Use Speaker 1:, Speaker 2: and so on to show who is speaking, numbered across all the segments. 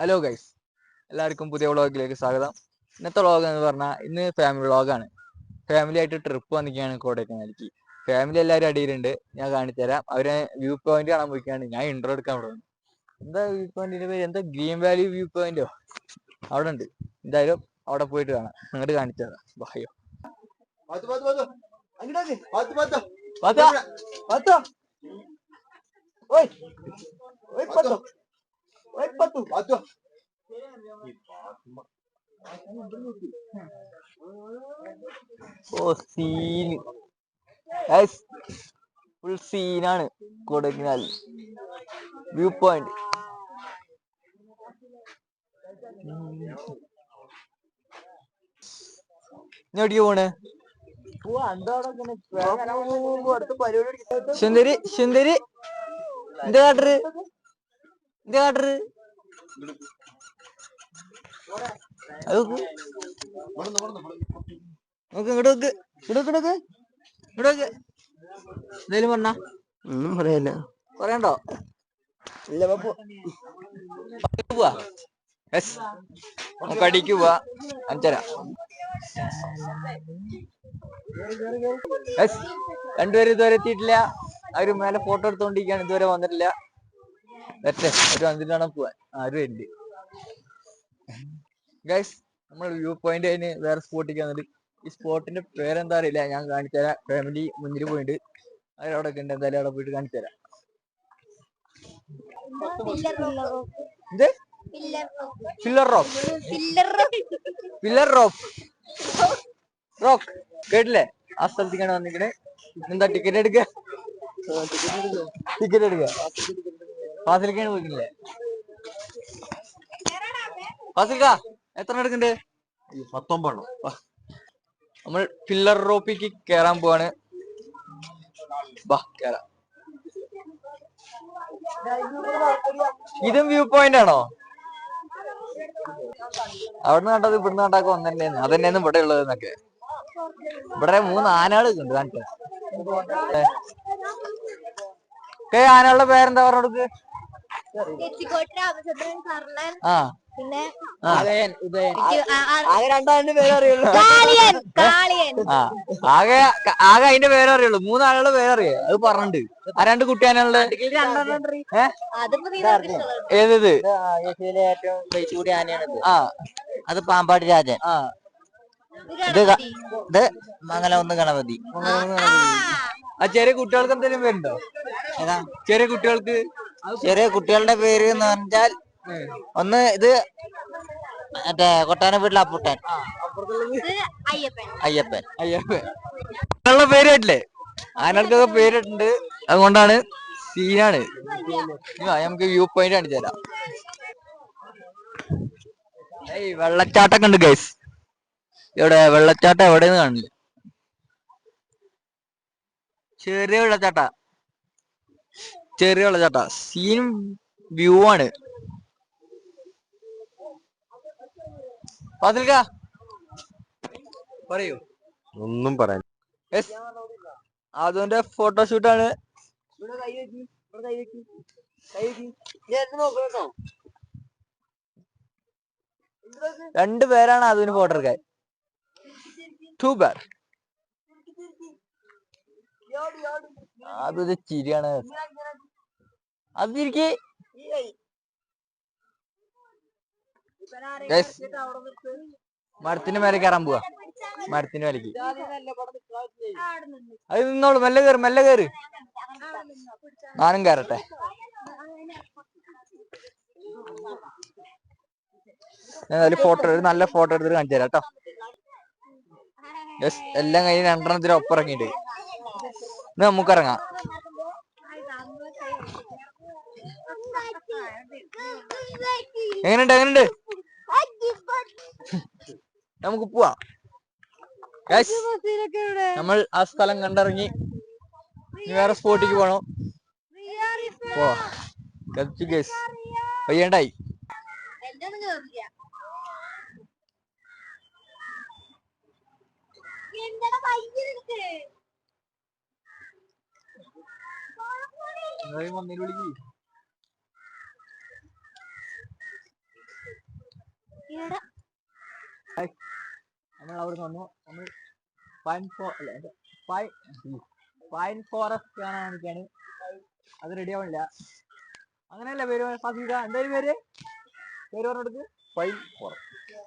Speaker 1: Hello guys എല്ലാവർക്കും പുതിയ വ്ളോഗിലേക്ക് സ്വാഗതം. ഇന്നത്തെ വ്ളോഗ് എന്ന് പറഞ്ഞാൽ ഇന്ന് ഫാമിലി വ്ളോഗാണ്. ഫാമിലി ആയിട്ട് ട്രിപ്പ് വന്നിരിക്കുകയാണ് കൊടൈക്കനാലിക്ക് ഫാമിലി എല്ലാവരും അടിയിലുണ്ട്. ഞാൻ കാണിച്ചു തരാം അവരെ വ്യൂ പോയിന്റ് കാണാൻ പോയിക്കാണ്. ഞാൻ ഇൻട്രോ എടുക്കാൻ അവിടെ. എന്താ വ്യൂ പോയിന്റിന്റെ പേര്? എന്താ ഗ്രീൻ വാലി വ്യൂ പോയിന്റോ അവിടെ ഉണ്ട്. എന്തായാലും അവിടെ പോയിട്ട് കാണാം. അങ്ങോട്ട് കാണിച്ചു തരാം ബഹയോ
Speaker 2: പത്താ.
Speaker 1: ഓയ്. ഓയ് പത്തോ. പത്തു
Speaker 2: പത്ത്
Speaker 1: ഓ സീന് ഫുൾ സീനാണ് കൊടൈക്കനാൽ വ്യൂ പോയിന്റ് എവിടേക്ക് പോണ്? സുന്ദരി സുന്ദരി. എന്താ കാട്ടറ് എന്താ കാട്ടറ് അത് നോക്ക്.
Speaker 2: വളർന്നു വളർന്നു
Speaker 1: നോക്ക്. ഇങ്ങോട്ട് നോക്ക് ഇങ്ങോട്ട് നോക്ക്. ഇങ്ങോട്ട് നോക്ക്. എന്തേലും പറഞ്ഞ?
Speaker 2: ഒന്നും പറയല്ല
Speaker 1: പറയണ്ടോ? ഇല്ല പോവാ. യെസ് നമുക്ക് അടിക്ക് പോവാ. അഞ്ചര. യെസ് രണ്ടുപേരും ഇതുവരെ എത്തിയിട്ടില്ല. അവർ മേലെ ഫോട്ടോ എടുത്തോണ്ടിരിക്കാണ്. ഇതുവരെ വന്നിട്ടില്ല. വരട്ടെ ഒരു വന്നിട്ട് വേണം പോവാൻ. ആരും ഇല്ല ഗൈസ് നമ്മൾ വ്യൂ പോയിന്റ് അതിന് വേറെ സ്പോട്ടിലേക്ക് വന്നിട്ട് ഈ സ്പോട്ടിന്റെ പേരെന്താ അറിയില്ല. ഞാൻ കാണിച്ചുതരാം ഫാമിലി മുന്നിൽ പോയിട്ട് അവരവിടെ ഒക്കെ ഉണ്ട്. എന്തായാലും അവിടെ പോയിട്ട് കാണിച്ചു തരാം. ഇത് pillar rock pillar rock rock കേട്ടില്ലേ? ആ സ്ഥലത്തേക്കാണ് വന്നിക്കണേ എന്താ ടിക്കറ്റ് എടുക്കുക ടിക്കറ്റ് എടുക്ക. ഫാസിലിക്കാണ് പോയിക്കില്ലേ ഫാസിലിക്ക എത്ര എടുക്കണ്ടേ
Speaker 2: പത്തൊമ്പതെണ്ണം.
Speaker 1: നമ്മൾ പില്ലർ റോപ്പിക്ക് കേറാൻ പോവാണ്. ബാ കേറാം. ഇതും വ്യൂ പോയിന്റ് ആണോ? അവിടുന്ന് കണ്ടത് ഇവിടുന്ന് കണ്ടാക്ക ഒന്നെന്നെയാണ് തന്നെയാണ് ഇവിടെ ഉള്ളത് എന്നൊക്കെ ഇവിടെ മൂന്ന് ആനകൾ ഉണ്ട് കണ്ടോ ആനകളുടെ പേരെന്താ പറഞ്ഞോടുക്ക്
Speaker 3: രാമചന്ദ്രൻ കർണൻ
Speaker 1: ആ.
Speaker 3: പിന്നെ
Speaker 1: ആകെ രണ്ടാളിന്റെ പേരറിയുള്ളൂ.
Speaker 3: കാളിയൻ കാളിയൻ.
Speaker 1: ആ. ആകെ ആകെ അതിന്റെ പേരറിയുള്ളു. മൂന്നാളുടെ പേരറിയേ. അത് പറഞ്ഞിട്ടുണ്ട് ആ രണ്ട് കുട്ടിയാനുള്ള. ഏതത്?
Speaker 4: ഏറ്റവും ആനയാണിത്
Speaker 1: ആ.
Speaker 4: അത് പാമ്പാടി രാജൻ.
Speaker 1: ആ.
Speaker 3: ഇത്.
Speaker 4: ഇത് മംഗലം ഒന്ന് ഗണപതി.
Speaker 3: ആ,
Speaker 1: ചെറിയ കുട്ടികൾക്ക് എന്തെങ്കിലും പേരുണ്ടോ
Speaker 4: ഏതാ?
Speaker 1: ചെറിയ കുട്ടികൾക്ക്
Speaker 4: ചെറിയ കുട്ടികളുടെ പേര് എന്ന് പറഞ്ഞാൽ ഒന്ന് ഇത് മറ്റേ കൊട്ടാന വീട്ടിലെ അപ്പുട്ടൻ.
Speaker 3: അയ്യപ്പൻ.
Speaker 4: അയ്യപ്പൻ.
Speaker 1: അയ്യപ്പ ആനകളുടെ പേര് കേട്ടില്ലേ ആനകൾക്കൊക്കെ പേരിട്ടുണ്ട്. അതുകൊണ്ടാണ് സീനാണ്. നമുക്ക് വ്യൂ പോയിന്റ് കാണിച്ചു തരാം. ഏയ് വെള്ളച്ചാട്ടൊക്കെ ഉണ്ട് ഗൈസ് ഇവിടെ വെള്ളച്ചാട്ടം എവിടെയെന്ന് കാണില്ല ചെറിയ വെള്ളച്ചാട്ട. ചെറിയ വെള്ളച്ചാട്ട സീൻ വ്യൂ ആണ്. ഫാസിൽക്ക. പറയൂ.
Speaker 2: ഒന്നും പറയാൻ
Speaker 1: അതോന്റെ ഫോട്ടോഷൂട്ട് ഫോട്ടോഷൂട്ടാണ് രണ്ടു പേരാണ് അതിന് ഫോട്ടോ എടുക്കാൻ. ടു പേർ. അതൊരു ചിരിയാണ്. അതിരിക്കെ മരത്തിന്റെ മേലെ കയറാൻ പോവാ. മരത്തിന്റെ മേലേക്ക്. അത് നിന്നോളൂ മെല്ലെ കയറി മെല്ലെ കയറി ഞാനും കയറട്ടെ ഞാൻ ഒരു ഫോട്ടോ ഒരു നല്ല ഫോട്ടോ എടുത്തിട്ട് കാണിച്ചു തരാം കേട്ടോ. യെസ് എല്ലാം കഴിഞ്ഞ് രണ്ടെണ്ണത്തിന് ഒപ്പം ഇറങ്ങിയിട്ട് ഇന്ന് നമുക്ക് ഇറങ്ങാം എങ്ങനെയുണ്ട് എങ്ങനെയുണ്ട്? നമുക്ക് പോവാ. നമ്മൾ ആ സ്ഥലം കണ്ടിറങ്ങി. വേറെ സ്പോട്ടിക്ക് പോണോ? പോവാ. പയ്യണ്ടായി. വന്നേര് വിളിക്ക്? നമ്മൾ അവിടെ വന്നു. നമ്മൾ പൈൻ ഫോ അല്ല പൈൻ പൈൻ ഫോറസ്റ്റ് കാണാൻ വേണ്ടിയാണ് അത് റെഡി ആവണില്ല. അങ്ങനെയല്ല പേര് ഫസീദ. എന്തായാലും പേര്? പേര് പറഞ്ഞെടുത്ത് പൈൻ ഫോറസ്റ്റ്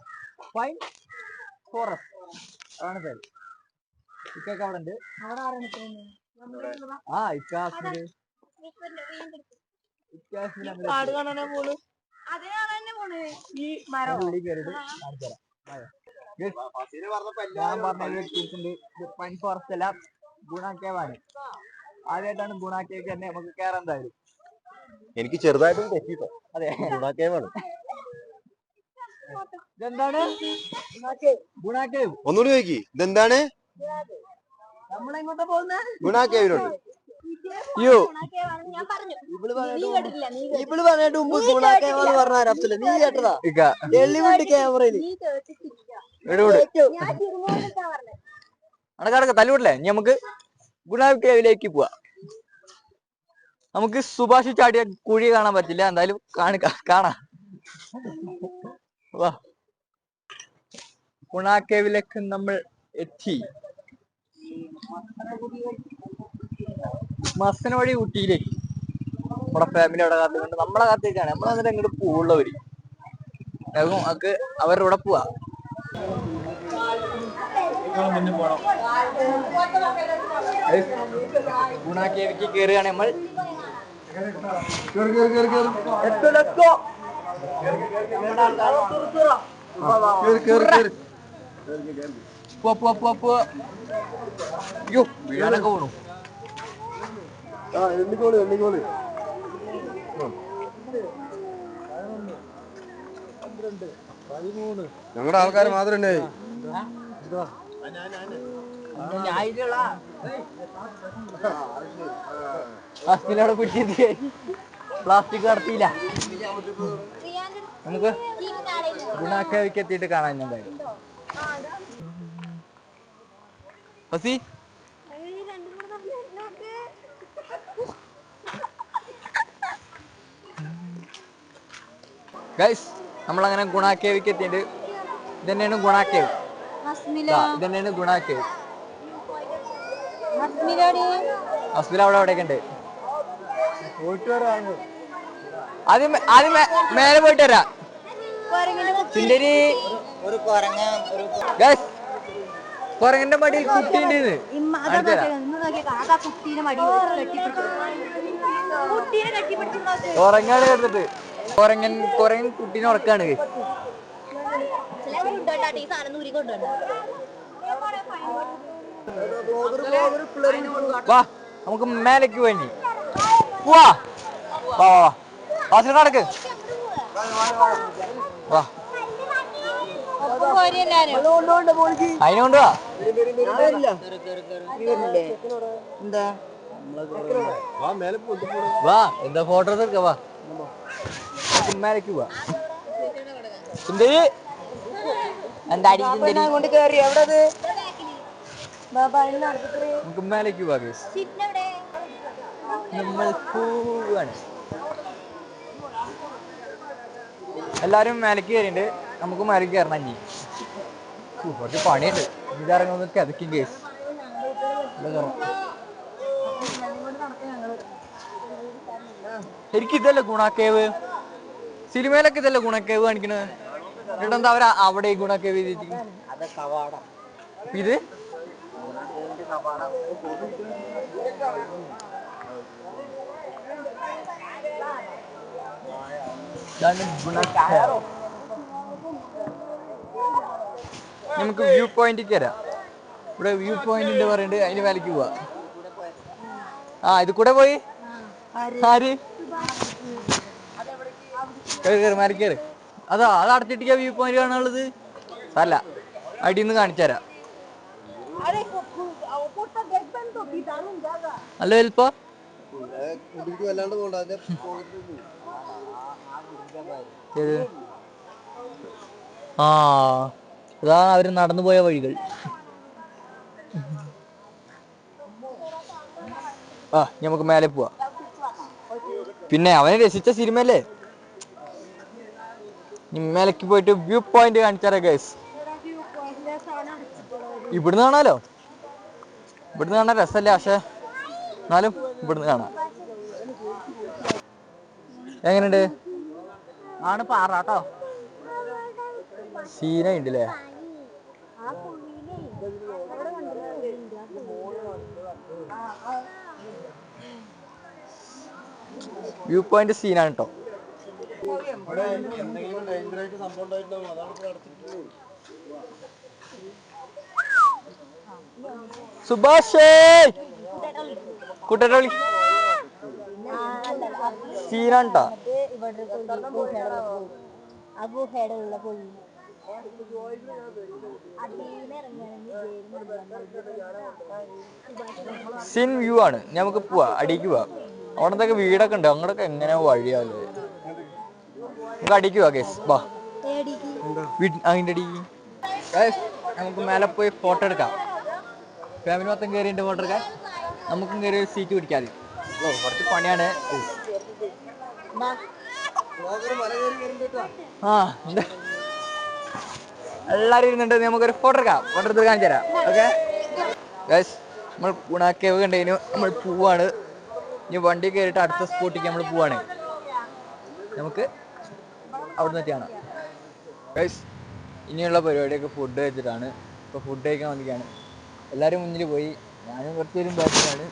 Speaker 1: പൈൻ ഫോറസ്റ്റ് അതാണ് പേര്. ഇക്കൊക്കെ അവിടെ ഉണ്ട്.
Speaker 3: അവിടെ ആരാണ്
Speaker 1: ആ
Speaker 3: കാണാനാ പോണു അതിനാണ് ഈ മരം.
Speaker 1: തരാം. പൈൻ ഫോറസ്റ്റ് അല്ല ഗുണ കേവാണ് ആദ്യമായിട്ടാണ് ഗുണ കേക്ക് തന്നെ നമുക്ക് കയറാൻ എന്തായാലും.
Speaker 2: എനിക്ക് ചെറുതായിട്ടും തെറ്റിട്ടോ
Speaker 1: അതെ.
Speaker 2: ഗുണാക്കേവാണ്
Speaker 1: ഇതെന്താണ്?
Speaker 2: ഒന്നുകൂടി ചോദിക്കി. ഇതെന്താണ്?
Speaker 3: നമ്മളെങ്ങോട്ടാ പോകുന്നത്
Speaker 2: ഗുണാക്കേവിനോട്ട്
Speaker 1: യോ.
Speaker 3: ഞാൻ പറഞ്ഞു. നീ കേട്ടിട്ടില്ല നീ
Speaker 5: ഇവൾ പറഞ്ഞിട്ട് മുമ്പ് പറഞ്ഞ നീ കേട്ടതാ?
Speaker 3: ക്യാമറയിൽ.
Speaker 1: അടക്ക അടക്ക തല്ലുവിടല്ലേ ഇനി നമുക്ക് ഗുണാവിലേക്ക് പോവാ. നമുക്ക് സുഭാഷ് ചാടിയ കുഴി കാണാൻ പറ്റില്ല. എന്തായാലും കാണി കാണാ. വാ. ഗുണാക്കേവിലേക്ക് കേവിലേക്ക് നമ്മൾ എത്തി. മസന വഴി ഊട്ടിയിലേക്ക്. നമ്മുടെ ഫാമിലി അവിടെ കാത്തുകൊണ്ട് നമ്മളെ കാത്തേക്കാണ് നമ്മൾ എന്നിട്ട് അങ്ങോട്ട് പോകുള്ളവര് നമുക്ക് അവരുടെ കൂടെ പോവാ. പോണം. ഗുണാക്കിയവിക്ക് കയറുകയാണ് നമ്മൾ. പോവാ, പോവാ, പോവാ, പോവാ. അയ്യോ വീഴാനൊക്കെ പോണു.
Speaker 2: ആ എണ്ണിക്കോളി എണ്ണിക്കോളി ഞങ്ങളുടെ ആൾക്കാർ മാത്രം ഉണ്ടേ
Speaker 1: ഹസ്ബിനോട് പ്ലാസ്റ്റിക് കടത്തിയില്ല നമുക്ക് ഗുണാക്കേവിക്ക് എത്തിയിട്ട് കാണാൻ ഞാൻ എന്തായാലും ഹസി ഗൈസ് നമ്മളങ്ങനെ ഗുണാക്കേവിക്ക് എത്തിയിട്ട് ഇതന്നെയാണ് ഗുണാക്കേവ്. ഇതന്നെയാണ് ഗുണാക്കേവ്. അസ്മില അവിടെ എവിടെയൊക്കെ ഉണ്ട് ആദ്യം ആദ്യം മേലെ പോയിട്ട് വരാം.
Speaker 4: ചിന്തരി
Speaker 1: ഗൈസ് കുരങ്ങന്റെ മടിയിൽ കുട്ടിയുണ്ട് അടുത്ത് തരാം. കൊരങ്ങൻ കുരങ്ങൻ കുട്ടീനെ ഉറക്കാണ്. വാ നമുക്ക് മേലേക്ക് വേണ്ടി വാ വാ വാ. വാസിൽ നടക്ക് വാ. അതിനോണ്ട് വാ
Speaker 4: എന്താ
Speaker 1: വാ എന്താ ഫോട്ടോ എടുക്ക വാ. പോവാ സുന്ദരി സുന്ദരി
Speaker 5: കൊണ്ട് എവിടെ അത്
Speaker 1: പോവാ. നമ്മൾ പോവാണ്. എല്ലാരും മേലേക്ക് കയറിണ്ട് നമുക്ക് മേലേക്ക് കയറണം ഇനി. കുറച്ച് പണിയുണ്ട്. ഇതിറങ്ങുന്നൊക്കെ അതൊക്കെ കേസ് ശരിക്കും ഇതല്ലേ ഗുണാക്കേവ്? സിനിമയിലൊക്കെ ഇതല്ലേ ഗുണക്കേവ് കാണിക്കണത് എന്നിട്ട് എന്താ അവർ അവിടെ ഗുണക്കേവ് ചെയ്തിരിക്കും ഇത്. നമുക്ക് വ്യൂ പോയിന്റിൽ വരാം. ഇവിടെ വ്യൂ പോയിന്റ് പറയുന്നുണ്ട് അതിന് വിലക്ക് പോവാ. ആ ഇത് കൂടെ പോയി? ആര്? മാറി അതാ അത് അടച്ചിട്ടിക്ക വ്യൂ പോയിന്റ് കാണാനുള്ളത്. അല്ല അടിയിൽ കാണിച്ചു തരാം. വലുപ്പ? ആ അതാണ് അവർ നടന്നു പോയ വഴികൾ. ആ നമുക്ക് മേലെ പോവാ. പിന്നെ അവനെ രസിച്ച സിനിമയല്ലേ? ഇനി മേലേക്ക് പോയിട്ട് വ്യൂ പോയിന്റ് കാണിച്ചാറേ ഗൈസ് ഇവിടുന്ന് കാണാലോ? ഇവിടുന്ന് കാണാൻ രസല്ലേ പക്ഷെ എന്നാലും ഇവിടുന്ന് കാണാം. എങ്ങനെയുണ്ട്?
Speaker 4: ആണ് പാറാട്ടോ
Speaker 1: സീന ഉണ്ടല്ലേ വ്യൂ പോയിന്റ് സീനാണ് കേട്ടോ സുഭാഷേ! കൂട്ടരോളി. സീനാണ് കേട്ടോ സിൻ വ്യൂ ആണ്. നമുക്ക് പോവാ. അടിക്ക് പോവാ. അവിടത്തൊക്കെ വീടൊക്കെ ഉണ്ട്. അങ്ങോട്ടൊക്കെ എങ്ങനെ വഴിയാവില്ലേ നമുക്ക് അടിക്ക് പോവാ കേസ് വാ വീട്ട് അതിന്റെ അടി നമുക്ക് മേലെ പോയി ഫോട്ടോ എടുക്കാം. ഫാമിലി മൊത്തം കയറിയിട്ട് ഫോട്ടോ എടുക്കാൻ നമുക്കും കയറി ഒരു സീറ്റ് പിടിക്കാതെ ഓ കുറച്ച് പണിയാണ്. ആ എല്ലാവരും ഇരുന്നുണ്ട് നമുക്കൊരു ഫോട്ടോ എടുക്കാം. ഫോട്ടോ എടുത്ത് കാണിച്ചു തരാം ഓക്കെ ഗൈസ് നമ്മൾ പൂണാക്കേവ് കണ്ടതിന് നമ്മൾ പോവാണ്. ഇനി വണ്ടി കയറിയിട്ട് അടുത്ത സ്പോട്ടിക്ക് നമ്മൾ പോവാണ്. നമുക്ക് അവിടെ കാണാം. ഗൈസ് ഇനിയുള്ള പരിപാടിയൊക്കെ ഫുഡ് കഴിച്ചിട്ടാണ്. ഇപ്പോൾ ഫുഡ് കഴിക്കാൻ വന്നിരിക്കുകയാണ്. എല്ലാവരും മുന്നിൽ പോയി. ഞാനും കുറച്ച് പേരും ബാക്കിലാണ്.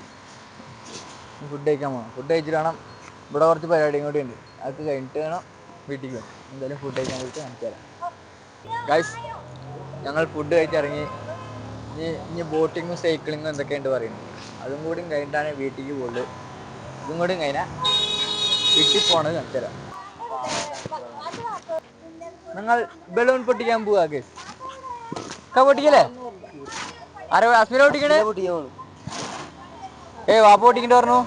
Speaker 1: ഫുഡ് കഴിക്കാൻ പോകണം ഫുഡ് കഴിച്ചിട്ട് വേണം. ഇവിടെ കുറച്ച് പരിപാടിയും കൂടി ഉണ്ട്. അത് കഴിഞ്ഞിട്ട് വേണം വീട്ടിൽ പോകും എന്തായാലും ഫുഡ് കഴിക്കാൻ പോയിട്ട് കാണിച്ചു തരാം. ഗൈസ് ഞങ്ങൾ ഫുഡ് കഴിച്ചിറങ്ങി ഇനി ഇനി ബോട്ടിങ്ങും സൈക്ലിങ്ങും എന്തൊക്കെയുണ്ട് പറയുന്നത്. അതും കൂടി കഴിഞ്ഞിട്ടാണ് വീട്ടിലേക്ക് പോകുന്നത് ഇതും കൂടി കഴിഞ്ഞാൽ വീട്ടിൽ പോണത് നിങ്ങൾ ബലൂൺ പൊട്ടിക്കാൻ പോവാ പൊട്ടിക്കല്ലേ? ആരോ അസ്മിന പൊട്ടിക്കണേ? ഏ വാപ്പ പൊട്ടിക്കണ്ട പറഞ്ഞു.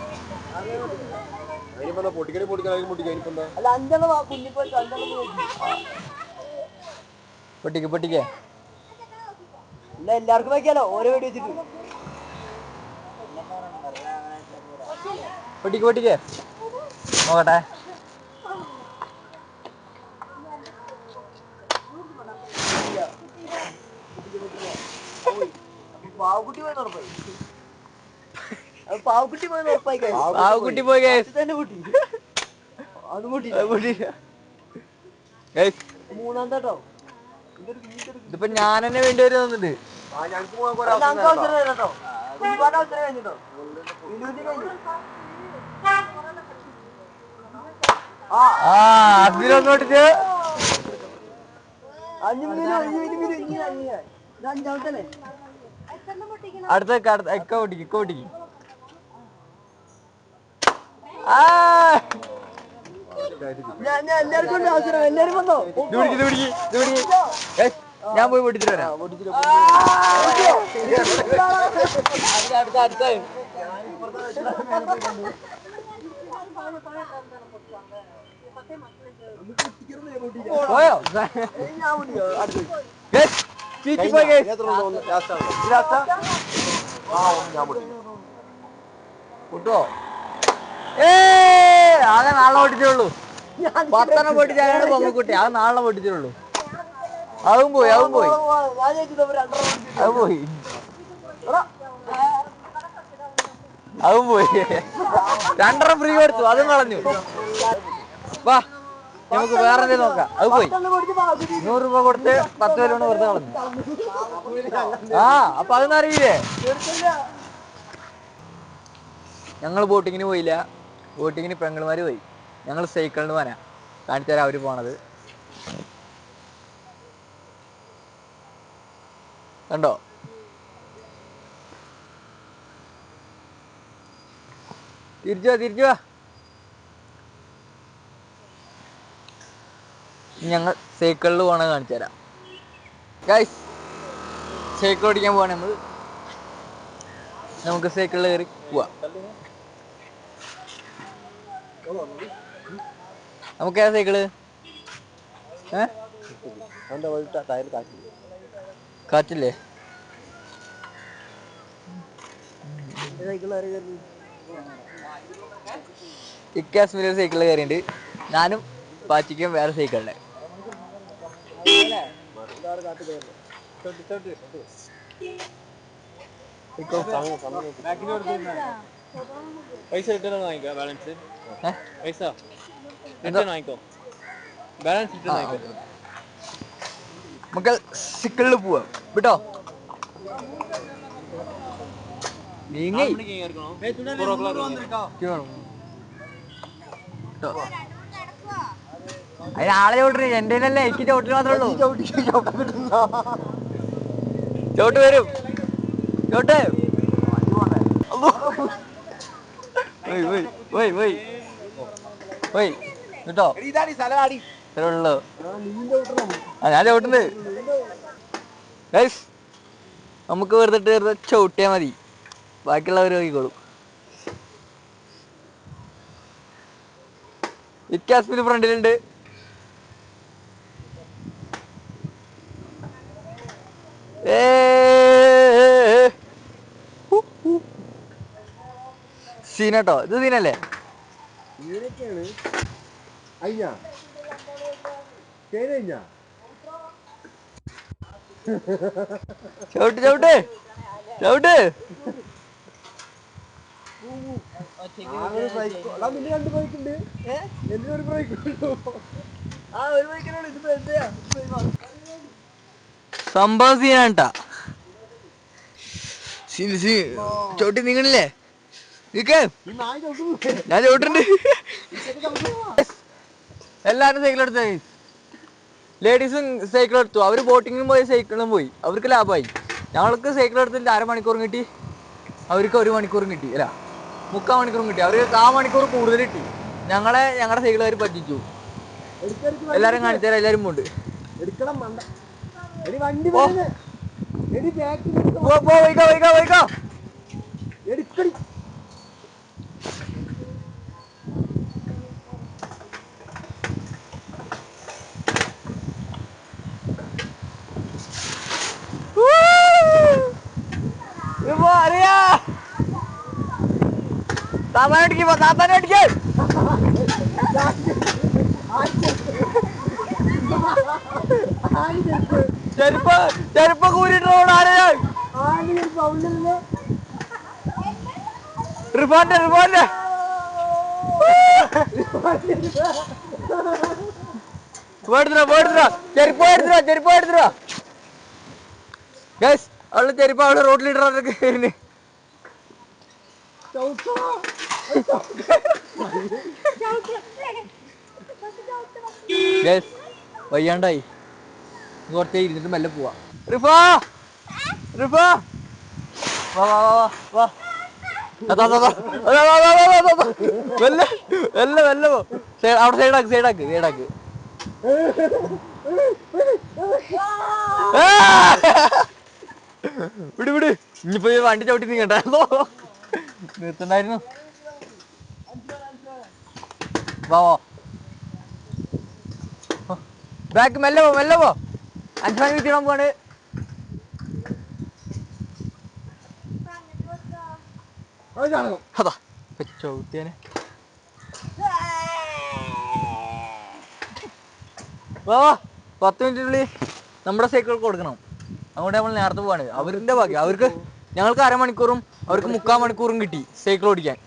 Speaker 1: പൊട്ടിക്ക് പൊട്ടിക്കേ.
Speaker 5: എല്ലാവർക്കും വയ്ക്കാലോ ഓരോ വീട് വെച്ചിട്ട്.
Speaker 1: പൊട്ടിക്ക് പൊട്ടിക്കേ. നോക്കട്ടെ.
Speaker 5: പാവക്കുട്ടി പോയി ഉറപ്പായി. പാവക്കുട്ടി പോയി ഉറപ്പായി
Speaker 1: പാവക്കുട്ടി പോയി.
Speaker 5: തന്നെ അത്
Speaker 1: പൊട്ടി. ഇതിപ്പോ ഞാൻ തന്നെ വേണ്ടി വരും തന്നിട്ട്
Speaker 2: ആ ഞങ്ങൾക്ക്
Speaker 5: അവസരം കേട്ടോ ഒരുപാട് അവസരം കഴിഞ്ഞിട്ടോ വിനൂതി കഴിഞ്ഞു
Speaker 1: ആ അസ്മിനൊന്നും പൊട്ടിച്ച്
Speaker 5: അഞ്ചു മിനിറ്റ് അഞ്ചു മിനിറ്റ് ഇനി ഇനി ഇത് അഞ്ചാമത്തെ
Speaker 1: അടുത്ത എക്ക പൊട്ടിക്ക് ഇക്ക പൊട്ടിക്ക് ആ.
Speaker 5: ഞാൻ
Speaker 1: പോയി പൊട്ടിച്ചിട്ട് വരാം. അടുത്ത അടുത്ത പോയോ? ചീറ്റി ഏ ആകെ നാളെ പൊട്ടിച്ചുള്ളൂ പത്തെണ്ണം പൊട്ടിച്ചാലാണ് പൊങ്ങക്കുട്ടി അത് നാളെ പൊട്ടിച്ചുള്ളൂ അതും പോയി അതും പോയി. അത് പോയി. അതും പോയി. രണ്ടെണ്ണം ഫ്രീ കൊടുത്തു അതും കളഞ്ഞു. വാ. നമുക്ക് വേറെ എന്തെങ്കിലും നോക്കാം. അത് പോയി. നൂറ് രൂപ കൊടുത്ത് പത്ത് പേര് കൊണ്ട് വെറുതെ കളഞ്ഞു. ആ അപ്പൊ അതൊന്നും അറിയില്ലേ? ഞങ്ങൾ ബോട്ടിങ്ങിന് പോയില്ല. ബോട്ടിങ്ങിന് പെങ്ങൾമാര് പോയി. ഞങ്ങൾ സൈക്കിളിന് പോനാ കാണിച്ചു തരാം അവർ പോണത്. കണ്ടോ? തിരിച്ചു തിരിച്ചു വാ ഇനി ഞങ്ങൾ സൈക്കിളിൽ പോകണ കാണിച്ചു തരാം. ഗൈസ് സൈക്കിൾ ഓടിക്കാൻ പോവാണ് നമ്മൾ നമുക്ക് സൈക്കിളിൽ കയറി പോവാം. നമുക്ക് ഏതാ
Speaker 5: സൈക്കിൾ കാറ്റില്ലേ
Speaker 1: ഇക്കാസ്മിലെ സൈക്കിളിൽ കയറിയിട്ടുണ്ട് ഞാനും പാച്ചിക്കും വേറെ സൈക്കിളിലെ
Speaker 2: பைசா ரிட்டர்ன் வாங்கிக்கோ பேலன்ஸ்
Speaker 1: பைசா
Speaker 2: ரிட்டர்ன் வாங்கிக்கோ பேலன்ஸ் ரிட்டர்ன் வாங்கிக்கோ மக்கள்
Speaker 1: சிக்கல்ல பூவ விட்டோ நீங்க இருக்கணும் അതിന് ആളെ എന്റെ അല്ലേ എനിക്ക് ചോട്ടിൽ മാത്രമേ ഉള്ളൂ. ചോട്ട് വരും. ചോട്ട് കേട്ടോ? ഉള്ളൂ. ഞാൻ ഗൈസ് നമുക്ക് വെറുതെ വെറുതെ ചവിട്ടിയാൽ മതി. ബാക്കിയുള്ളവർ നോക്കിക്കോളും. ഇക്കാസ്മിന് ഫ്രണ്ടിലുണ്ട് സീനട്ടോ ഇത് സീനല്ലേ? ചവിട്ട് ചവിട്ട്. ചവിട്ട്.
Speaker 5: ആ ഒരു ബൈക്കിനാണ്. ഇത് എന്തെയാ?
Speaker 1: സംഭവം സീനാട്ടാ ചോട്ടി നിങ്ങളില്ലേ നിക്ക്. ഞാൻ ചോട്ടുണ്ട് എല്ലാരും സൈക്കിൾ എടുത്ത. ലേഡീസും സൈക്കിൾ എടുത്തു. അവർ ബോട്ടിങ്ങിനും പോയി സൈക്കിളും പോയി. അവർക്ക് ലാഭമായി. ഞങ്ങൾക്ക് സൈക്കിൾ എടുത്തിട്ട് അരമണിക്കൂറും കിട്ടി. അവർക്ക് ഒരു മണിക്കൂറും കിട്ടി. അല്ല മുക്കാൽ മണിക്കൂറും കിട്ടി. അവർക്ക് ആ മണിക്കൂർ കൂടുതൽ കിട്ടി. ഞങ്ങളെ ഞങ്ങളുടെ സൈക്കിൾ അവർ
Speaker 2: പറ്റിച്ചു.
Speaker 1: എല്ലാരും കാണിച്ചാൽ എല്ലാരും പോണ്ട്.
Speaker 2: എടുക്കണം മണ്ട എടി വണ്ടി
Speaker 1: ഓ.
Speaker 2: വരുന്നത് എടി ബാക്കിൽ
Speaker 1: പോ പോ വൈകോ വൈകോ വൈകോ.
Speaker 2: എടുക്കടി.
Speaker 1: ഇപ്പൊ അറിയാ. താത്താനെ അടിക്കുമ്പോ താത്താനെ അടിക്കേ. ചെരുപ്പ് ചെരുപ്പ് കൂരിട്ട് ആരെയാ? റിഫാന്റെ റിഫാന്റെ. പോയെടുത്തിരാ പോയെടുത്തിരാ ചെരുപ്പ് പോയെടുത്തിരാ ചെരുപ്പ് പോയെടുത്തിരാ ഗൈസ് അവൾ ചെരുപ്പ് അവൾ റോഡിലിടാറൊക്കെ വരുന്നേ ഗൈസ് വയ്യാണ്ടായി. കുറച്ചേ ഇരുന്നിട്ട് മെല്ലെ പോവാ. റിഫാ! റിഫാ! വാ വാ വാ വാ അവിടെ സൈഡാക്ക് സൈഡാക്ക് സൈഡാക്ക് വിട് വിട്. ഇനിയിപ്പോ വണ്ടി ചവിട്ടി നീങ്ങണ്ടോ? നിർത്തണ്ടായിരുന്നു. വാ വാ. ബാക്ക് മെല്ലെ പോ മെല്ലെ പോ. അഞ്ചാം വീട്ടിടാൻ പോവാണ്
Speaker 2: അത്
Speaker 1: ചവിട്ടിയാനെ വാ പത്ത് മിനിറ്റിനുള്ളിൽ നമ്മുടെ സൈക്കിൾ കൊടുക്കണം. അതുകൊണ്ട് നമ്മൾ നേരത്തെ പോവാണ്. അവരുടെ ഭാഗ്യം. അവർക്ക് ഞങ്ങൾക്ക് അരമണിക്കൂറും അവർക്ക് മുക്കാൽ മണിക്കൂറും കിട്ടി സൈക്കിൾ ഓടിക്കാൻ.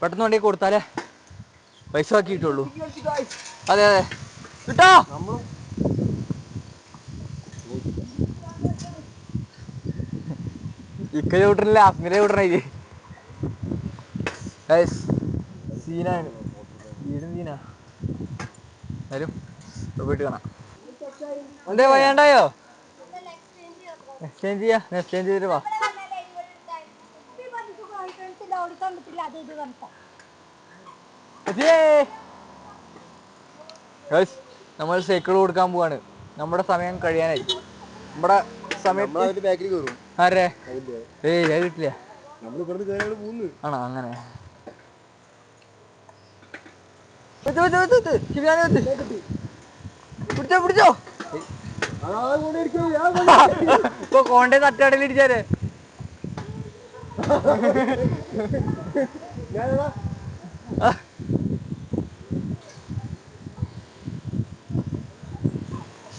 Speaker 1: പെട്ടെന്ന് വണ്ടി കൊടുത്താലേ പൈസ ആക്കി കിട്ടുള്ളൂ അതെ അതെ. കിട്ടോ? ഇക്ക ചവിട്ടണില്ല അസ്മിനെ ഗൈസ് സീനാണ് വീടും സീനാ. എന്നാലും പോയിട്ട് കാണാം. എന്തേ വയ്യാണ്ടായോ എക്സ്ചേഞ്ച് ചെയ്യാ എക്സ്ചേഞ്ച് ചെയ്തിട്ട് വാ. നമ്മൾ സൈക്കിൾ കൊടുക്കാൻ പോവാണ്. നമ്മുടെ സമയം കഴിയാനായി. നമ്മുടെ സമയത്ത്
Speaker 2: ബാക്കിൽ കയറും
Speaker 1: ആരെ? ഏയ് അത് കിട്ടില്ല ആണോ? അങ്ങനെ. പിടിച്ചോ പിടിച്ചോ.
Speaker 2: ഞാൻ
Speaker 1: ഇപ്പൊ കോണ്ടേ തട്ടാടയിൽ ഇടിച്ചാരെ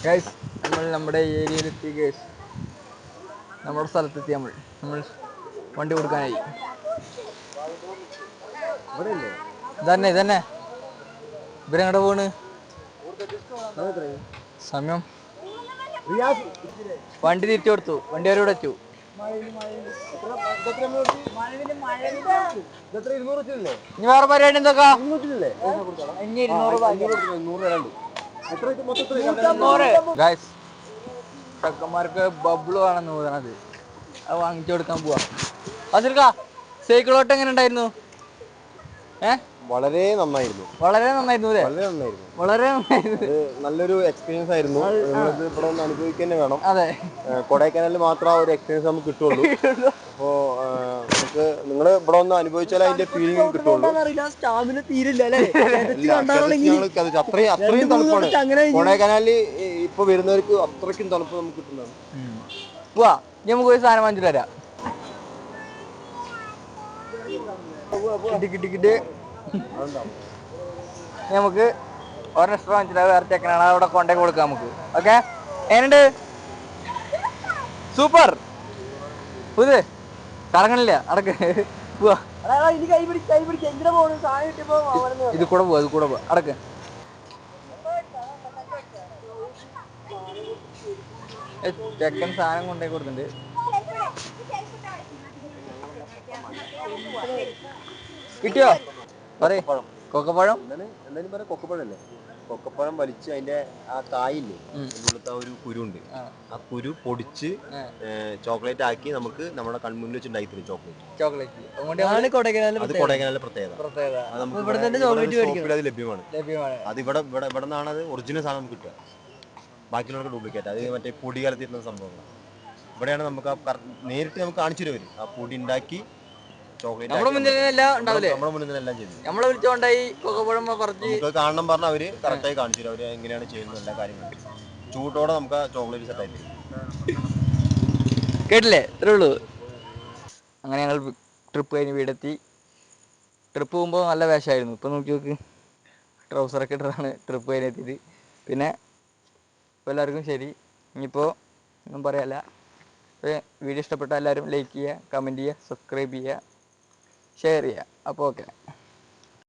Speaker 1: ഗൈസ് നമ്മൾ നമ്മുടെ ഏരിയയിലെത്തി കേസ് നമ്മുടെ സ്ഥലത്തെത്തി നമ്മൾ നമ്മൾ വണ്ടി കൊടുക്കാനായി. ഇതന്നെ ഇതന്നെ. ഇവരങ്ങടെ പോണ്? സമയം. വണ്ടി തിരിച്ചു കൊടുത്തു. വണ്ടി അവരോട് വെച്ചു. ഇനി വേറെ പരിപാടി എന്തൊക്കെ? ഇനി ഇരുന്നൂറ്? ഗായ്സ് ചെക്കന്മാർക്ക് ബബിൾ വേണമെന്ന് തോന്നണത്. അത് വാങ്ങിച്ചു കൊടുക്കാൻ പോവാ. അസിൽക്ക സൈക്കിൾ ഓട്ടം എങ്ങനെ ഉണ്ടായിരുന്നു? ഏ?
Speaker 2: വളരെ നന്നായിരുന്നു.
Speaker 1: വളരെ നന്നായിരുന്നു അല്ലേ?
Speaker 2: വളരെ നന്നായിരുന്നു.
Speaker 1: വളരെ നന്നായിരുന്നു.
Speaker 2: നല്ലൊരു എക്സ്പീരിയൻസ് ആയിരുന്നു. ഇവിടെ ഒന്ന് അനുഭവിക്കുക തന്നെ വേണം.
Speaker 1: അതെ.
Speaker 2: കൊടൈക്കനാലിൽ മാത്രം ആ ഒരു എക്സ്പീരിയൻസ് നമുക്ക് കിട്ടുള്ളൂ. അപ്പോ നമുക്ക് നിങ്ങൾ ഇവിടെ ഒന്ന് അനുഭവിച്ചാലേ അതിന്റെ ഫീലിംഗ് കിട്ടുള്ളൂ.
Speaker 5: സ്റ്റാമിന തീരില്ല
Speaker 2: അത്രയും അത്രയും തണുപ്പാണ്. കൊടൈക്കനാലിൽ ഇപ്പൊ വരുന്നവർക്ക് അത്രയ്ക്കും തണുപ്പ് നമുക്ക് കിട്ടുന്നതാണ്.
Speaker 1: വാ നമുക്ക് ഒരു സാധനം വാങ്ങിച്ചു തരാം കിട്ടി കിട്ടി കിട്ടി. നമുക്ക് ഒരു എക്സ്ട്രാ വാങ്ങിച്ചിട്ട് വേറെ ചെക്കനാണ് അവിടെ കൊണ്ടേ കൊടുക്കാം നമുക്ക്. ഓക്കെ എങ്ങനെയുണ്ട്? സൂപ്പർ. പുത് കറങ്ങണില്ല അടക്ക്. പോവാ. ഇത് കൂടെ പോവാ ഇത് കൂടെ പോവാ. അടക്ക്. ചെക്കൻ സാധനം കൊണ്ടേ കൊടുത്തിട്ടുണ്ട്. കിട്ടിയോ? പറയേ. കൊക്കപ്പഴം?
Speaker 2: പറയാം കൊക്കപ്പഴല്ലേ കൊക്കപ്പഴം വലിച്ച് അതിന്റെ ആ കായില്ലേ അതിനുള്ളത്തെ ആ ഒരു കുരുണ്ട്.
Speaker 1: ആ.
Speaker 2: കുരു പൊടിച്ച് ചോക്ലേറ്റ് ആക്കി നമുക്ക് നമ്മുടെ കൺമുന്നിൽ വെച്ച് ഉണ്ടാക്കി തരും ചോക്ലേറ്റ്.
Speaker 1: ചോക്ലേറ്റ്. അതുകൊണ്ട്
Speaker 5: ആണ് കൊടൈക്കനാലിലെ
Speaker 2: അത് കൊടൈക്കനാലിലെ പ്രത്യേകത.
Speaker 1: പ്രത്യേകത.
Speaker 2: അത് നമുക്ക്
Speaker 5: ഇവിടെ തന്നെ
Speaker 2: ഇവിടെ
Speaker 5: chocolate
Speaker 2: shop
Speaker 5: മേടിക്കണം.
Speaker 2: അത് ലഭ്യമാണ്.
Speaker 1: ലഭ്യമാണ്.
Speaker 2: അത് ഇവിടെ ഇവിടെ ഇവിടെ നിന്നാണ് അത് ഒറിജിനൽ സാധനം നമുക്ക് കിട്ടുക. ബാക്കിയുള്ളവർക്ക് ഡ്യൂപ്ലിക്കേറ്റ് അത് മറ്റേ പൊടി കലർത്തിയിരുന്ന സംഭവങ്ങളാണ്. ഇവിടെയാണ് നമുക്ക് ആ കറ- നേരിട്ട് നമുക്ക് കാണിച്ചു തരും ആ പൊടി ഉണ്ടാക്കി ചോക്ലേറ്റ്
Speaker 1: നമ്മുടെ മുന്നിൽ എല്ലാം ഉണ്ടാവില്ലേ?
Speaker 2: നമ്മുടെ മുന്നിൽ എല്ലാം ചെയ്തു.
Speaker 1: നമ്മളെ വിളിച്ചോണ്ടായി കൊക്കപ്പഴം പറിച്ച്
Speaker 2: നമുക്ക് കാണണം പറഞ്ഞാൽ അവർ കറക്റ്റായി കാണിച്ചു തരും. അവർ എങ്ങനെയാണ് ചെയ്യുന്നത് എല്ലാ കാര്യങ്ങളും. ചൂട്ടോടെ നമുക്ക് ആ ചോക്ലേറ്റ് സെറ്റ് ആയി തരും.
Speaker 1: കേട്ടില്ലേ? ഇത്രേ ഉള്ളൂ. അങ്ങനെ ഞങ്ങൾ ട്രിപ്പ് കഴിഞ്ഞ് വീടെത്തി. ട്രിപ്പ് പോകുമ്പോൾ നല്ല വേഷമായിരുന്നു. ഇപ്പം നോക്കി നോക്ക്. ട്രൗസറൊക്കെ ഇട്ടാണ് ട്രിപ്പ് കഴിഞ്ഞ് എത്തിയത്. പിന്നെ ഇപ്പോൾ എല്ലാവർക്കും ശരി. ഇനിയിപ്പോൾ ഒന്നും പറയാല്ല വീഡിയോ ഇഷ്ടപ്പെട്ട എല്ലാവരും ലൈക്ക് ചെയ്യുക കമന്റ് ചെയ്യുക സബ്സ്ക്രൈബ് ചെയ്യുക. ഷെയർ ചെയ്യാം. അപ്പോൾ ഓക്കെ.